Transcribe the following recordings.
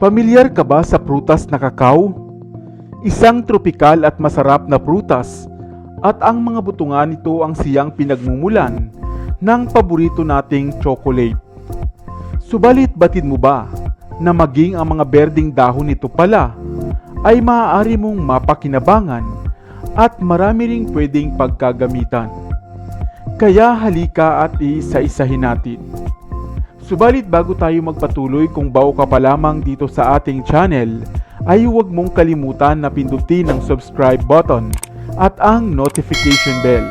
Pamilyar ka ba sa prutas na kakao? Isang tropikal at masarap na prutas at ang mga butungan nito ang siyang pinagmumulan ng paborito nating chocolate. Subalit batid mo ba na maging ang mga berding dahon nito pala ay maaari mong mapakinabangan at marami ring pwedeng pagkagamitan. Kaya halika at iisa-isahin natin. Subalit bago tayo magpatuloy kung bago ka pa lamang dito sa ating channel, ay huwag mong kalimutan na pindutin ang subscribe button at ang notification bell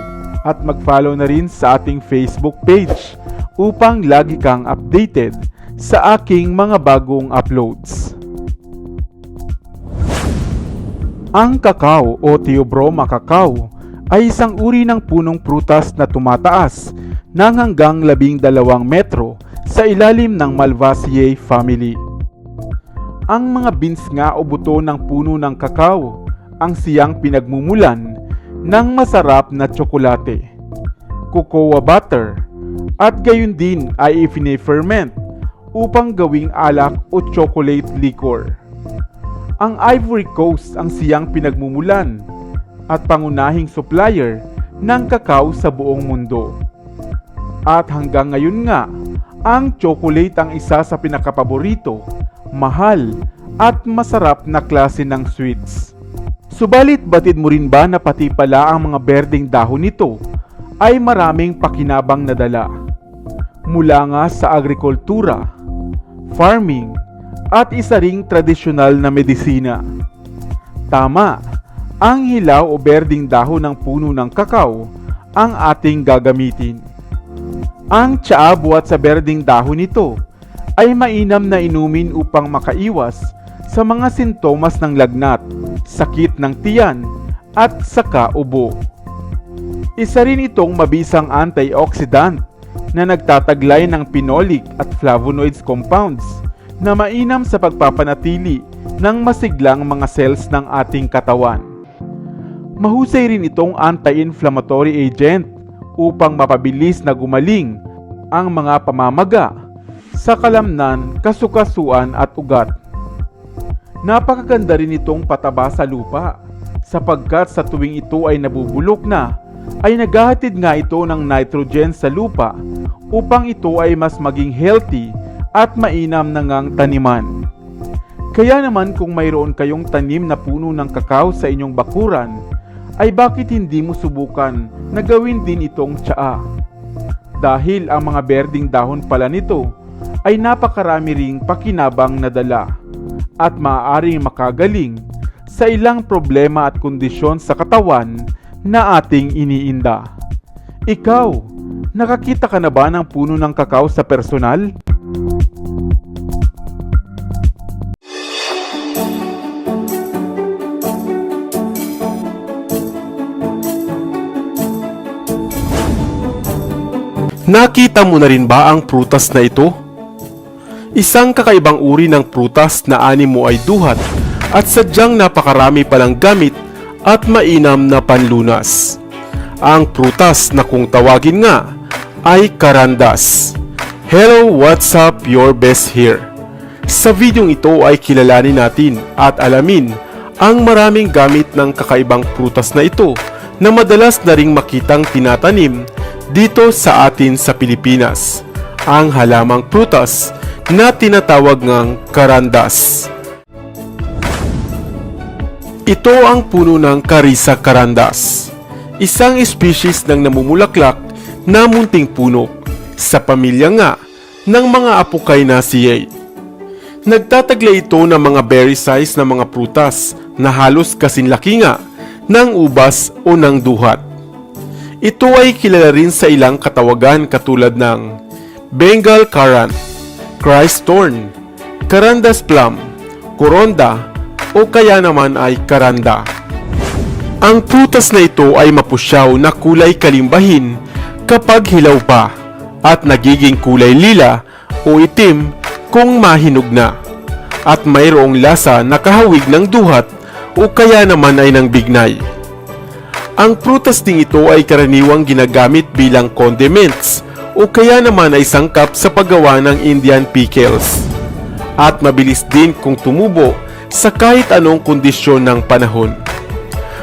at mag-follow na rin sa ating Facebook page upang lagi kang updated sa aking mga bagong uploads. Ang kakao o Theobroma cacao ay isang uri ng punong prutas na tumataas ng hanggang 12 metro sa ilalim ng Malvaceae family. Ang mga beans nga o buto ng puno ng kakao ang siyang pinagmumulan ng masarap na tsokolate, cocoa butter, at gayon din ay ifine-ferment upang gawing alak o chocolate liquor. Ang Ivory Coast ang siyang pinagmumulan at pangunahing supplier ng kakao sa buong mundo. At hanggang ngayon nga, ang chocolate ang isa sa pinakapaborito, mahal at masarap na klase ng sweets. Subalit batid mo rin ba na pati pala ang mga berdeng dahon nito ay maraming pakinabang na dala. Mula nga sa agrikultura, farming, at isa ring tradisyonal na medisina. Tama, ang hilaw o berding dahon ng puno ng kakao ang ating gagamitin. Ang tsaa buhat sa berding dahon nito ay mainam na inumin upang makaiwas sa mga sintomas ng lagnat, sakit ng tiyan, at saka ubo. Isa rin itong mabisang antioxidant na nagtataglay ng phenolic at flavonoids compounds na mainam sa pagpapanatili ng masiglang mga cells ng ating katawan. Mahusay rin itong anti-inflammatory agent upang mapabilis na gumaling ang mga pamamaga sa kalamnan, kasukasuan at ugat. Napakaganda rin itong pataba sa lupa sapagkat sa tuwing ito ay nabubulok na ay naghahatid nga ito ng nitrogen sa lupa upang ito ay mas maging healthy at mainam na ngang taniman. Kaya naman kung mayroon kayong tanim na puno ng kakao sa inyong bakuran, ay bakit hindi mo subukan na gawin din itong tsaa? Dahil ang mga berding dahon pala nito ay napakarami ring pakinabang na dala at maaaring makagaling sa ilang problema at kondisyon sa katawan na ating iniinda. Ikaw, nakakita ka na ba ng puno ng kakao sa personal? Nakita mo na rin ba ang prutas na ito? Isang kakaibang uri ng prutas na ani mo ay duhat at sadyang napakarami palang gamit at mainam na panlunas. Ang prutas na kung tawagin nga ay karandas. Hello, what's up? Your best here. Sa videong ito ay kilalanin natin at alamin ang maraming gamit ng kakaibang prutas na ito na madalas na ring makitang tinatanim dito sa atin sa Pilipinas. Ang halamang prutas na tinatawag ngang karandas. Ito ang puno ng Carissa carandas, isang species ng namumulaklak na munting puno sa pamilya nga ng mga Apocynaceae. Nagtataglay ito ng mga berry size na mga prutas na halos kasinlaki nga ng ubas o ng duhat. Ito ay kilala rin sa ilang katawagan katulad ng Bengal Currant, Christ Thorn, Carandas Plum, Coronda o kaya naman ay Karanda. Ang prutas na ito ay mapusyaw na kulay kalimbahin kapag hilaw pa at nagiging kulay lila o itim kung mahinog na at mayroong lasa na kahawig ng duhat o kaya naman ay ng bignay. Ang prutas ding ito ay karaniwang ginagamit bilang condiments o kaya naman ay sangkap sa paggawa ng Indian pickles. at mabilis din kung tumubo sa kahit anong kondisyon ng panahon.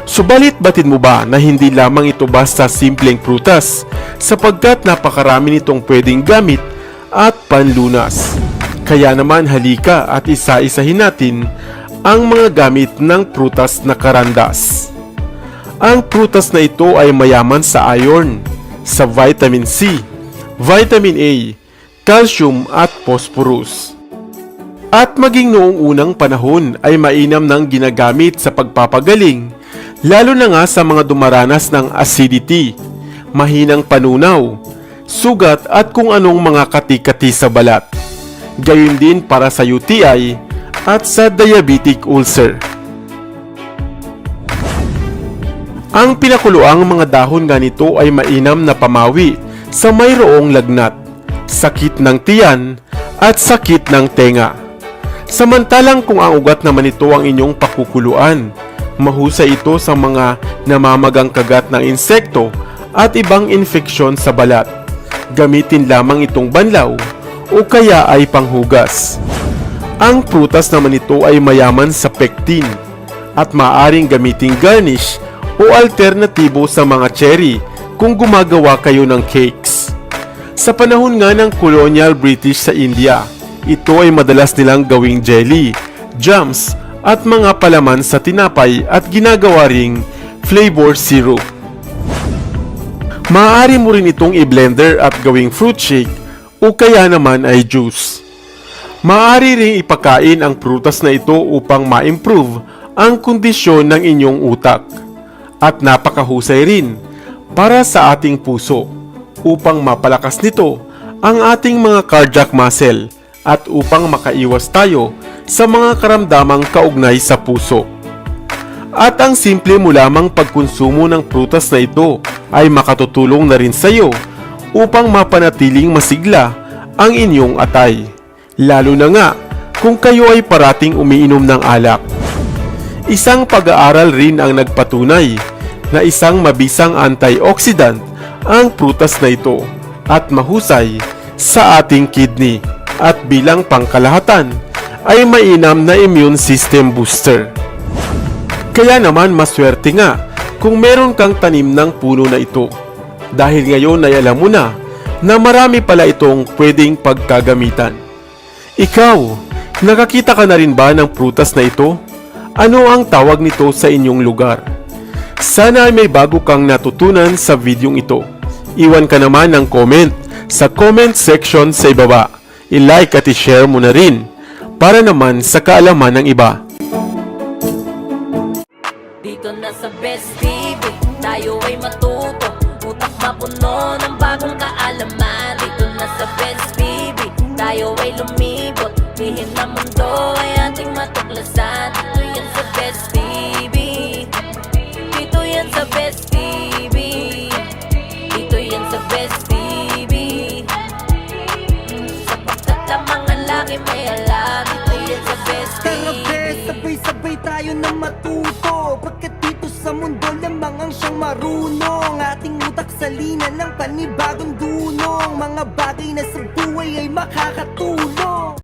Subalit batid mo ba na hindi lamang ito basta simpleng prutas sapagkat napakarami nitong pwedeng gamit at panlunas. Kaya naman halika at isa-isahin natin ang mga gamit ng prutas na karandas. Ang prutas na ito ay mayaman sa iron, sa vitamin C, vitamin A, calcium at phosphorus. At maging noong unang panahon ay mainam ng ginagamit sa pagpapagaling, lalo na nga sa mga dumaranas ng acidity, mahinang panunaw, sugat at kung anong mga kati-kati sa balat. Gayon din para sa UTI at sa diabetic ulcer. Ang pinakuluang mga dahon nga nito ay mainam na pamawi sa mayroong lagnat, sakit ng tiyan at sakit ng tenga. Samantalang kung ang ugat naman ito ang inyong pakukuluan, mahusay ito sa mga namamagang kagat ng insekto at ibang infeksyon sa balat. Gamitin lamang itong banlaw o kaya ay panghugas. Ang prutas naman ito ay mayaman sa pectin at maaring gamiting garnish o alternatibo sa mga cherry kung gumagawa kayo ng cakes. Sa panahon nga ng colonial British sa India, ito ay madalas nilang gawing jelly, jams at mga palaman sa tinapay at ginagawa ring flavor syrup. Maaari mo rin itong i-blender at gawing fruit shake o kaya naman ay juice. Maaari ring ipakain ang prutas na ito upang ma-improve ang kondisyon ng inyong utak. At napakahusay rin para sa ating puso upang mapalakas nito ang ating mga cardiac muscle at upang makaiwas tayo sa mga karamdamang kaugnay sa puso. At ang simple mo lamang pagkonsumo ng prutas na ito ay makatutulong na rin sa iyo upang mapanatiling masigla ang inyong atay. Lalo na nga kung kayo ay parating umiinom ng alak. Isang pag-aaral rin ang nagpatunay na isang mabisang antioxidant ang prutas na ito at mahusay sa ating kidney at bilang pangkalahatan ay mainam na immune system booster. Kaya naman maswerte nga kung meron kang tanim ng puno na ito dahil ngayon ay alam mo na na marami pala itong pwedeng pagkagamitan. Ikaw, nakakita ka na rin ba ng prutas na ito? Ano ang tawag nito sa inyong lugar? Sana ay may bago kang natutunan sa videong ito. Iwan ka naman ng comment sa comment section sa ibaba. I-like at i-share mo na rin para naman sa kaalaman ng iba. Dito na sa Best TV, tayo ay matuto Utak mapuno ng bagong kaalaman Dito na sa Best TV, tayo ay lumibot Tara be, sabay-sabay tayo na matuto. Pagkat dito sa mundo lamang ang siyang marunong? Ating utak sa lina ng panibagong dunong. Mga bagay na sa buhay ay makakatulong